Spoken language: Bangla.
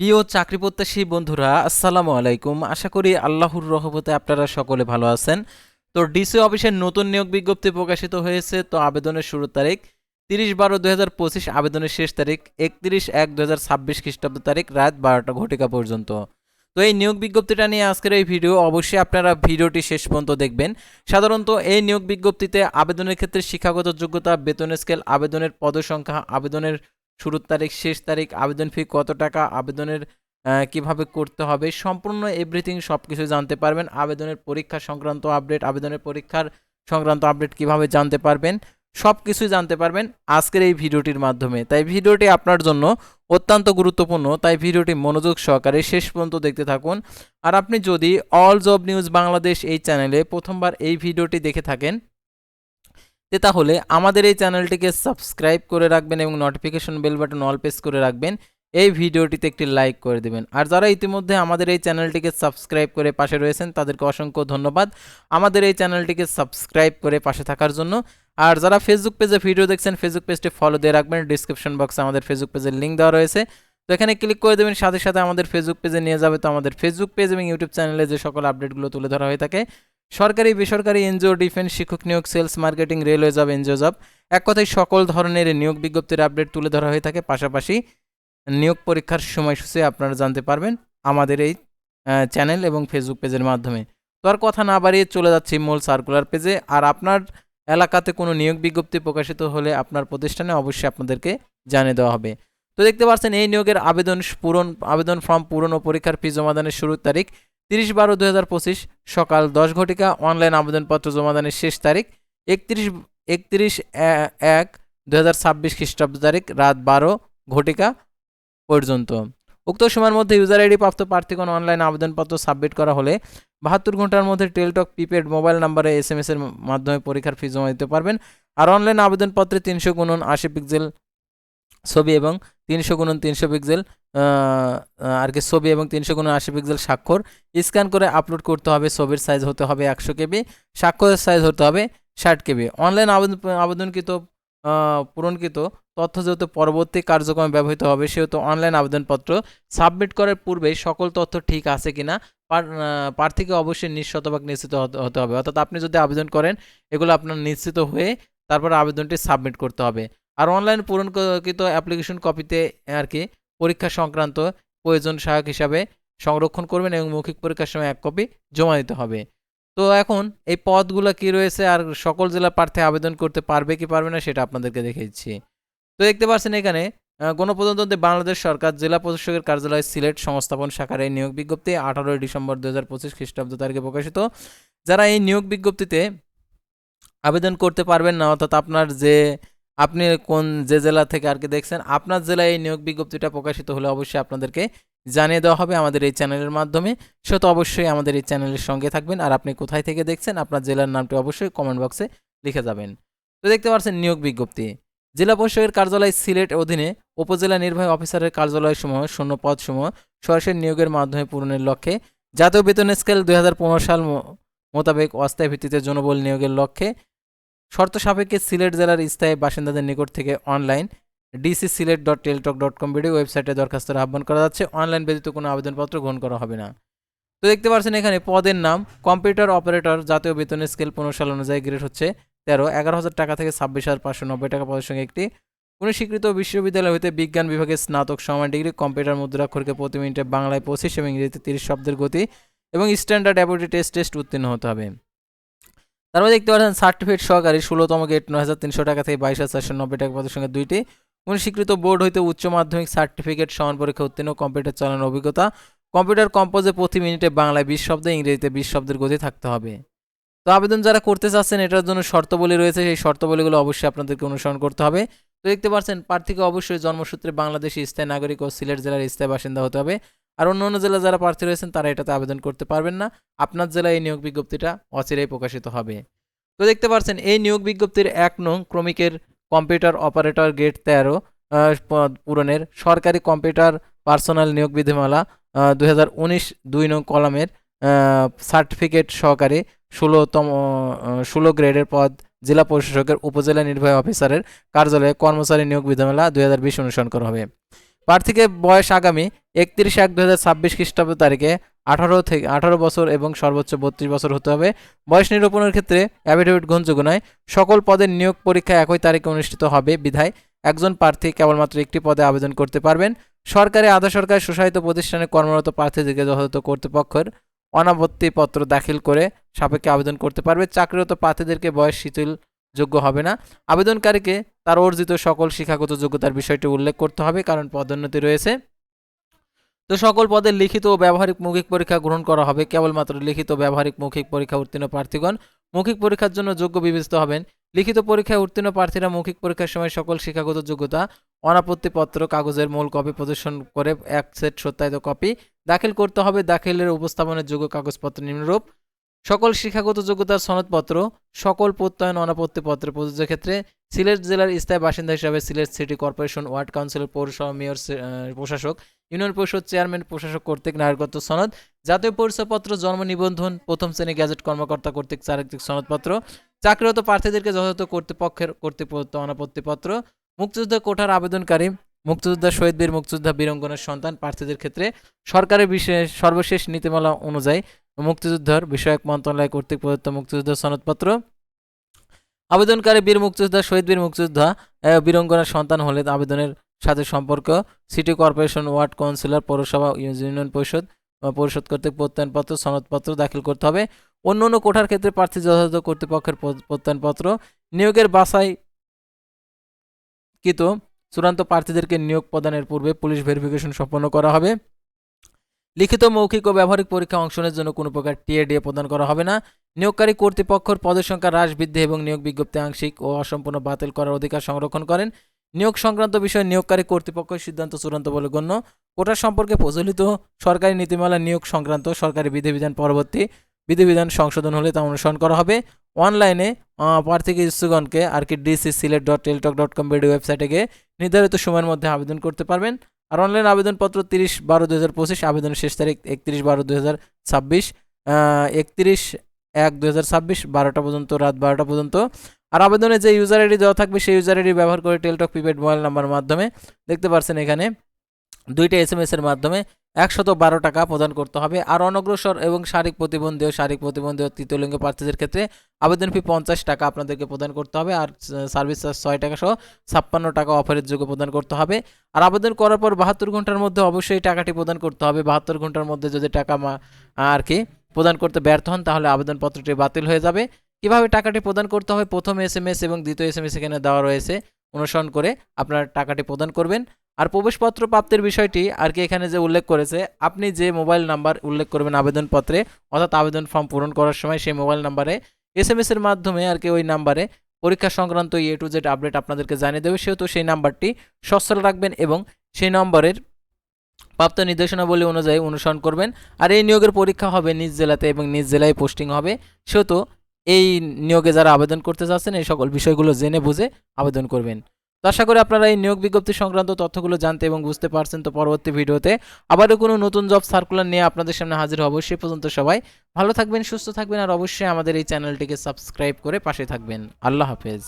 প্রিয় চাকরি প্রত্যাশী বন্ধুরা, আসসালামু আলাইকুম। আশা করি আল্লাহর রহমতে আপনারা সকলে ভালো আছেন। তো ডিসি অফিসের নতুন নিয়োগ বিজ্ঞপ্তি প্রকাশিত হয়েছে, তো আবেদনের শুরুর তারিখ তিরিশ বারো হাজার পঁচিশ, আবেদনের শেষ তারিখ একত্রিশ এক দু হাজার ছাব্বিশ খ্রিস্টাব্দ তারিখ রাত বারোটা ঘটিকা পর্যন্ত। তো এই নিয়োগ বিজ্ঞপ্তিটা নিয়ে আজকের এই ভিডিও অবশ্যই আপনারা ভিডিওটি শেষ পর্যন্ত দেখবেন। সাধারণত এই নিয়োগ বিজ্ঞপ্তিতে আবেদনের ক্ষেত্রে শিক্ষাগত যোগ্যতা, বেতন স্কেল, আবেদনের পদসংখ্যা, আবেদনের শুরুর তারিখ, শেষ তারিখ, আবেদন ফি কত টাকা, আবেদনের কীভাবে করতে হবে, সম্পূর্ণ এভরিথিং সব কিছু জানতে পারবেন। আবেদনের পরীক্ষা সংক্রান্ত আপডেট আবেদনের পরীক্ষার সংক্রান্ত আপডেট কীভাবে জানতে পারবেন সব কিছুই জানতে পারবেন আজকের এই ভিডিওটির মাধ্যমে। তাই ভিডিওটি আপনার জন্য অত্যন্ত গুরুত্বপূর্ণ, তাই ভিডিওটি মনোযোগ সহকারে শেষ পর্যন্ত দেখতে থাকুন। আর আপনি যদি অল জব নিউজ বাংলাদেশ এই চ্যানেলে প্রথমবার এই ভিডিওটি দেখে থাকেন তে তাহলে আমাদের এই চ্যানেলটিকে সাবস্ক্রাইব করে রাখবেন এবং notification bell button all press করে রাখবেন। এই ভিডিওটিতে একটি লাইক করে দেবেন। আর যারা ইতিমধ্যে আমাদের এই চ্যানেলটিকে সাবস্ক্রাইব করে পাশে রয়েছেন, তাদেরকে অসংখ্য ধন্যবাদ। আমাদের এই চ্যানেলটিকে সাবস্ক্রাইব করে পাশে থাকার জন্য। আর যারা ফেসবুক পেজে ভিডিও দেখছেন ফেসবুক পেজটি ফলো দিয়ে রাখবেন। ডিসক্রিপশন বক্সে আমাদের ফেসবুক পেজের লিঙ্ক দেওয়া রয়েছে। তো এখানে ক্লিক করে দেবেন, সাথে সাথে আমাদের ফেসবুক পেজে নিয়ে যাবে। তো আমাদের ফেসবুক পেজ এবং ইউটিউব চ্যানেলে যে সকল আপডেটগুলো তুলে ধরা হয়ে থাকে সরকারি, বেসরকারি এনজিও, ডিফেন্স, শিক্ষক নিয়োগ, sales marketing, railway job, NGO job, এক কথায় সকল ধরনের নিয়োগ বিজ্ঞপ্তির আপডেট তুলে ধরা হয়ে থাকে। পাশাপাশি নিয়োগ পরীক্ষার সময়সূচি আপনারা জানতে পারবেন আমাদের এই চ্যানেল এবং ফেসবুক পেজের মাধ্যমে। তো আর কথা না বাড়িয়ে চলে যাচ্ছি মূল সার্কুলার পেজে আর আপনার এলাকাতে কোনো নিয়োগ বিজ্ঞপ্তি প্রকাশিত হলে আপনার প্রতিষ্ঠানে অবশ্যই আপনাদেরকে জানিয়ে দেওয়া হবে। তো দেখতে পাচ্ছেন এই নিয়োগের আবেদন পূরণ, আবেদন ফর্ম পূরণ ও পরীক্ষার ফি জমাদানের শুরুর তারিখ তিরিশ বারো দু সকাল দশ ঘটিকা, অনলাইন আবেদনপত্র জমাদানের শেষ তারিখ একত্রিশ একত্রিশ এক দু হাজার ছাব্বিশ খ্রিস্টাব্দ তারিখ রাত বারো ঘটিকা পর্যন্ত। উক্ত সময়ের মধ্যে ইউজার আইডি প্রাপ্ত প্রার্থীগণ অনলাইন আবেদনপত্র সাবমিট করা হলে বাহাত্তর ঘণ্টার মধ্যে টেলটক, প্রিপেড মোবাইল নাম্বারে এস এম এর মাধ্যমে পরীক্ষার ফি জমা দিতে পারবেন। আর অনলাইন আবেদনপত্রে তিনশো গুণন আশি পিক্সেল ছবি এবং তিনশো গুণন তিনশো পিক্সেল আর কি ছবি এবং তিনশো গুণন আশি পিক্সেল স্বাক্ষর। স্ক্যান করে আপলোড করতে হবে ছবির সাইজ হতে হবে একশো কেবি স্বাক্ষরের সাইজ হতে হবে ষাট কেবি। অনলাইন আবেদন আবেদনকৃত পূরণকৃত তথ্য যেহেতু পরবর্তী কার্যক্রমে ব্যবহৃত হবে সেহেতু অনলাইন আবেদনপত্র সাবমিট করার পূর্বেই সকল তথ্য ঠিক আছে পার- আহ, প্রার্থীকে অবশ্যই নিঃশতভাগ নিশ্চিত হতে হবে। অর্থাৎ আপনি যদি আবেদন করেন এগুলো আপনার নিশ্চিত হয়ে তারপর আবেদনটি সাবমিট করতে হবে। আর অনলাইন পূরণকৃত অ্যাপ্লিকেশন কপিতে আর কি পরীক্ষা সংক্রান্ত প্রয়োজন সহায়ক হিসাবে সংরক্ষণ করবেন এবং মৌখিক পরীক্ষার সময় এক কপি জমা দিতে হবে। তো এখন এই পদগুলো কি রয়েছে আর সকল জেলা প্রার্থী আবেদন করতে পারবে কি পারবে না সেটা আপনাদেরকে দেখে দিচ্ছি তো দেখতে পাচ্ছেন এখানে গণপ্রজাতন্ত্রী বাংলাদেশ সরকার জেলা প্রশাসকের কার্যালয় সিলেট সংস্থাপন শাখার এই নিয়োগ বিজ্ঞপ্তি আঠারোই ডিসেম্বর দু হাজার পঁচিশ খ্রিস্টাব্দ তারিখে প্রকাশিত। যারা এই নিয়োগ বিজ্ঞপ্তিতে আবেদন করতে পারবেন না, অর্থাৎ আপনার যে আপনি কোন যে জেলা থেকে আর কি দেখছেন, আপনার জেলায় এই নিয়োগ বিজ্ঞপ্তিটা প্রকাশিত হলে অবশ্যই আপনাদেরকে জানিয়ে দেওয়া হবে আমাদের এই চ্যানেলের মাধ্যমে। সে তো অবশ্যই আমাদের এই চ্যানেলের সঙ্গে থাকবেন আর আপনি কোথায় থেকে দেখছেন, আপনার জেলার নামটি অবশ্যই কমেন্ট বক্সে লিখে যাবেন। তো দেখতে পাচ্ছেন নিয়োগ বিজ্ঞপ্তি। জেলা পরিষদের কার্যালয় সিলেট অধীনে উপজেলা নির্বাহী অফিসারের কার্যালয়সমূহ, শূন্য সরাসরি নিয়োগের মাধ্যমে পূরণের লক্ষ্যে। জাতীয় বেতন স্কেল দু হাজার পনেরো সাল মোতাবেক অস্থায়ী ভিত্তিতে জনবল নিয়োগের লক্ষ্যে শর্ত সাপেক্ষে সিলেট জেলার স্থায়ী বাসিন্দাদের নিকট থেকে online DC Sylhet dot Teletalk dot com video ওয়েবসাইটে দরখাস্তের আহ্বান করা যাচ্ছে। অনলাইন ব্যতীত কোনো আবেদনপত্র গ্রহণ করা হবে না। তো দেখতে পাচ্ছেন এখানে পদের নাম, কম্পিউটার অপারেটর, জাতীয় বেতন স্কেল পনেরো সাল অনুযায়ী গ্রেড হচ্ছে তেরো, এগারো হাজার টাকা থেকে ছাব্বিশ হাজার পাঁচশো নব্বই টাকা পদের সঙ্গে একটি। কোনো স্বীকৃত বিশ্ববিদ্যালয় হতে বিজ্ঞান বিভাগে স্নাতক সমান ডিগ্রি, কম্পিউটার মুদ্রাক্ষরকে প্রতি মিনিটে বাংলায় পঁচিশ এবং ইংরেজিতে তিরিশ শব্দের গতি এবং স্ট্যান্ডার্ড অ্যাবিলিটি টেস্ট টেস্ট উত্তীর্ণ হতে হবে। তারপর দেখতে পাচ্ছেন সার্টিফিকেট সহকারী ষোলোতম গেট নয় হাজার তিনশো টাকা থেকে বাইশ হাজার চারশো নব্বই টাকা পদের সঙ্গে দুইটি। কোনো স্বীকৃত বোর্ড হইতে উচ্চ মাধ্যমিক সার্টিফিকেট সমান পরীক্ষা উত্তীর্ণ, কম্পিউটার চালানোর অভিজ্ঞতা। কম্পিউটার কম্পোজে প্রতি মিনিটে বাংলায় বিশ শব্দ, ইংরেজিতে বিশ শব্দের গতি থাকতে হবে। তো আবেদন যারা করতে চাচ্ছেন, এটার জন্য শর্তাবলী রয়েছে। সেই শর্তাবলীগুলো অবশ্যই আপনাদেরকে অনুসরণ করতে হবে। তো দেখতে পাচ্ছেন, প্রার্থীকে অবশ্যই জন্মসূত্রে বাংলাদেশি স্থায়ী নাগরিক ও সিলেট জেলার স্থায়ী বাসিন্দা হতে হবে। আর অন্য অন্য জেলা যারা প্রার্থী রয়েছেন, তারা এটাতে আবেদন করতে পারবেন না। আপনার জেলায় এই নিয়োগ বিজ্ঞপ্তিটা অচিরেই প্রকাশিত হবে। তো দেখতে পাচ্ছেন, এই নিয়োগ বিজ্ঞপ্তির এক নং ক্রমিকের কম্পিউটার অপারেটর গেট তেরো পূরণের সরকারি কম্পিউটার পার্সোনাল নিয়োগ বিধিমালা দু দুই নং কলামের সার্টিফিকেট সহকারী ষোলোতম ষোলো গ্রেডের পদ জেলা প্রশাসকের উপজেলা নির্বাহী অফিসারের কার্যালয়ে কর্মচারী নিয়োগ বিধিমালা দুই হাজার বিশ অনুসরণ করা হবে। প্রার্থীকে বয়স আগামী একত্রিশ এক দু হাজার ছাব্বিশ খ্রিস্টাব্দ তারিখে আঠারো থেকে আঠারো বছর এবং সর্বোচ্চ বত্রিশ বছর হতে হবে। বয়স নিরূপণের ক্ষেত্রে অ্যাফিডেভিট গ্রহণযোগ্য নয় সকল পদের নিয়োগ পরীক্ষা একই তারিখে অনুষ্ঠিত হবে বিধায় একজন প্রার্থী কেবলমাত্র একটি পদে আবেদন করতে পারবেন। সরকারি আধা সরকারি স্বশাসিত প্রতিষ্ঠানে কর্মরত প্রার্থীদেরকে যথাযথ কর্তৃপক্ষের অনাপত্তি পত্র দাখিল করে সাপেক্ষে আবেদন করতে পারবে। চাকরিরত প্রার্থীদেরকে বয়স শিথিল যোগ্য হবে না। আবেদনকারীকে তার অর্জিত সকল শিক্ষাগত যোগ্যতার বিষয়টি উল্লেখ করতে হবে, কারণ পদোন্নতি রয়েছে। তো সকল পদের লিখিত ও ব্যবহারিক মৌখিক পরীক্ষা গ্রহণ করা হবে। কেবলমাত্র লিখিত, ব্যবহারিক, মৌখিক পরীক্ষা উত্তীর্ণ প্রার্থীগণ মৌখিক পরীক্ষার জন্য যোগ্য বিবেচিত হবেন। লিখিত পরীক্ষায় উত্তীর্ণ প্রার্থীরা মৌখিক পরীক্ষার সময় সকল শিক্ষাগত যোগ্যতা, অনাপত্তিপত্র, কাগজের মূল কপি প্রদর্শন করে এক সেট সত্যায়িত কপি দাখিল করতে হবে। দাখিলের উপস্থাপনের যোগ্য কাগজপত্র নিম্নরূপ। সকল শিক্ষাগত যোগ্যতার সনদপত্র, সকল প্রত্যয়ন অনাপত্তিপত্রের প্রযোজ্য ক্ষেত্রে সিলেট জেলার স্থায়ী বাসিন্দা হিসাবে সিলেট সিটি কর্পোরেশন ওয়ার্ড কাউন্সিলের পৌরসভা মেয়র প্রশাসক, ইউনিয়ন পরিষদ চেয়ারম্যান, প্রশাসক কর্তৃক নাগরিকত্ব সনদ, জাতীয় পরিচয়পত্র, জন্ম নিবন্ধন, প্রথম শ্রেণি গ্যাজেট কর্মকর্তা কর্তৃক চারিত্রিক সনদপত্র, চাকরিরত প্রার্থীদেরকে যথাযথ কর্তৃপক্ষের কর্তৃপত্র অনাপত্তিপত্র, মুক্তিযোদ্ধা কোঠার আবেদনকারী, মুক্তিযোদ্ধা শহীদ বীর, মুক্তিযোদ্ধা বীরঙ্গনের সন্তান প্রার্থীদের ক্ষেত্রে সরকারের বিশেষ সর্বশেষ নীতিমালা অনুযায়ী মুক্তিযুদ্ধের বিষয়ক মন্ত্রণালয় কর্তৃক প্রদত্ত মুক্তিযুদ্ধ সনদপত্র। আবেদনকারী বীর মুক্তিযোদ্ধা, শহীদ বীর মুক্তিযোদ্ধা বীরঙ্গনার সন্তান হলে আবেদনের সাথে সম্পর্ক। সিটি কর্পোরেশন ওয়ার্ড কাউন্সিলর, পৌরসভা, ইউনিয়ন পরিষদ পরিষদ কর্তৃক প্রত্যয়নপত্র, সনদপত্র দাখিল করতে হবে। অন্য অন্য কোঠার ক্ষেত্রে প্রার্থী যথাযথ কর্তৃপক্ষের প্রত্যয়নপত্র। নিয়োগের বাছাই কৃত চূড়ান্ত প্রার্থীদেরকে নিয়োগ প্রদানের পূর্বে পুলিশ ভেরিফিকেশন সম্পন্ন করা হবে। লিখিত মৌখিক ও ব্যবহারিক পরীক্ষা অংশনের জন্য কোনো প্রকার টিএডিএ প্রদান করা হবে না। নিয়োগকারী কর্তৃপক্ষর পদের সংখ্যা হ্রাস, বৃদ্ধি এবং নিয়োগ বিজ্ঞপ্তি আংশিক ও অসম্পূর্ণ বাতিল করার অধিকার সংরক্ষণ করেন। নিয়োগ সংক্রান্ত বিষয়ে নিয়োগকারী কর্তৃপক্ষের সিদ্ধান্ত চূড়ান্ত বলে গণ্য। কোটা সম্পর্কে প্রচলিত সরকারি নীতিমালা নিয়োগ সংক্রান্ত সরকারি বিধিবিধান পরবর্তী বিধিবিধান সংশোধন হলে তা অনুসরণ করা হবে। অনলাইনে প্রার্থীকে ইস্যুগণকে আর কি DC Sylhet dot Teletalk dot com video ওয়েবসাইটে গিয়ে নির্ধারিত সময়ের মধ্যে আবেদন করতে পারবেন। আর অনলাইন আবেদনপত্র তিরিশ বারো দু হাজার পঁচিশ, আবেদনের শেষ তারিখ একত্রিশ বারো দু হাজার ছাব্বিশ একত্রিশ এক দু হাজার ছাব্বিশ, বারোটা পর্যন্ত, রাত বারোটা পর্যন্ত। আর আবেদনে যে ইউজার আইডি দেওয়া থাকবে, সেই ইউজার আইডি ব্যবহার করে টেলটক প্রিপেড মোবাইল নাম্বার মাধ্যমে, দেখতে পারছেন এখানে, দুইটা এস এম এর মাধ্যমে একশত বারো টাকা প্রদান করতে হবে। আর অনগ্রসর এবং শারীরিক প্রতিবন্ধী ও শারীরিক প্রতিবন্ধী ও তৃতীয় লিঙ্গ প্রার্থীদের ক্ষেত্রে আবেদন ফি পঞ্চাশ টাকা আপনাদেরকে প্রদান করতে হবে আর সার্ভিস চার্জ ছয় টাকা সহ ছাপ্পান্ন টাকা অফারের যোগ্য প্রদান করতে হবে। আর আবেদন করার পর বাহাত্তর ঘণ্টার মধ্যে অবশ্যই টাকাটি প্রদান করতে হবে। বাহাত্তর ঘণ্টার মধ্যে যদি টাকা আর কি প্রদান করতে ব্যর্থ হন, তাহলে আবেদনপত্রটি বাতিল হয়ে যাবে। কীভাবে টাকাটি প্রদান করতে হবে? প্রথম এস এম এস এবং দ্বিতীয় এস এম এস এখানে দেওয়া রয়েছে। অনুসরণ করে আপনার টাকাটি প্রদান করবেন। আর প্রবেশপত্র প্রাপ্তির বিষয়টি আর কি এখানে যে উল্লেখ করেছে, আপনি যে মোবাইল নাম্বার উল্লেখ করবেন আবেদনপত্রে, অর্থাৎ আবেদন ফর্ম পূরণ করার সময় সেই মোবাইল নাম্বারে এস এম এর মাধ্যমে আর কি ওই নাম্বারে পরীক্ষা সংক্রান্ত এ টু জেড আপডেট আপনাদেরকে জানিয়ে দেবে, সেহেতু সেই নাম্বারটি সচ্ছল রাখবেন এবং সেই নম্বরের প্রাপ্ত নির্দেশনাবলী অনুযায়ী অনুসরণ করবেন। আর এই নিয়োগের পরীক্ষা হবে নিজ জেলাতে এবং নিজ জেলায় পোস্টিং হবে, সেহেতু এই নিয়োগে যারা আবেদন করতে চাচ্ছেন এই সকল বিষয়গুলো জেনে বুঝে আবেদন করবেন। তো আশা করি আপনারা এই নিয়োগ বিজ্ঞপ্তি সংক্রান্ত তথ্যগুলো জানতে এবং বুঝতে পারছেন। তো পরবর্তী ভিডিওতে আবারও কোনো নতুন জব সার্কুলার নিয়ে আপনাদের সামনে হাজির হব। সে পর্যন্ত সবাই ভালো থাকবেন, সুস্থ থাকবেন, আর অবশ্যই আমাদের এই চ্যানেলটিকে সাবস্ক্রাইব করে পাশে থাকবেন। আল্লাহ হাফেজ।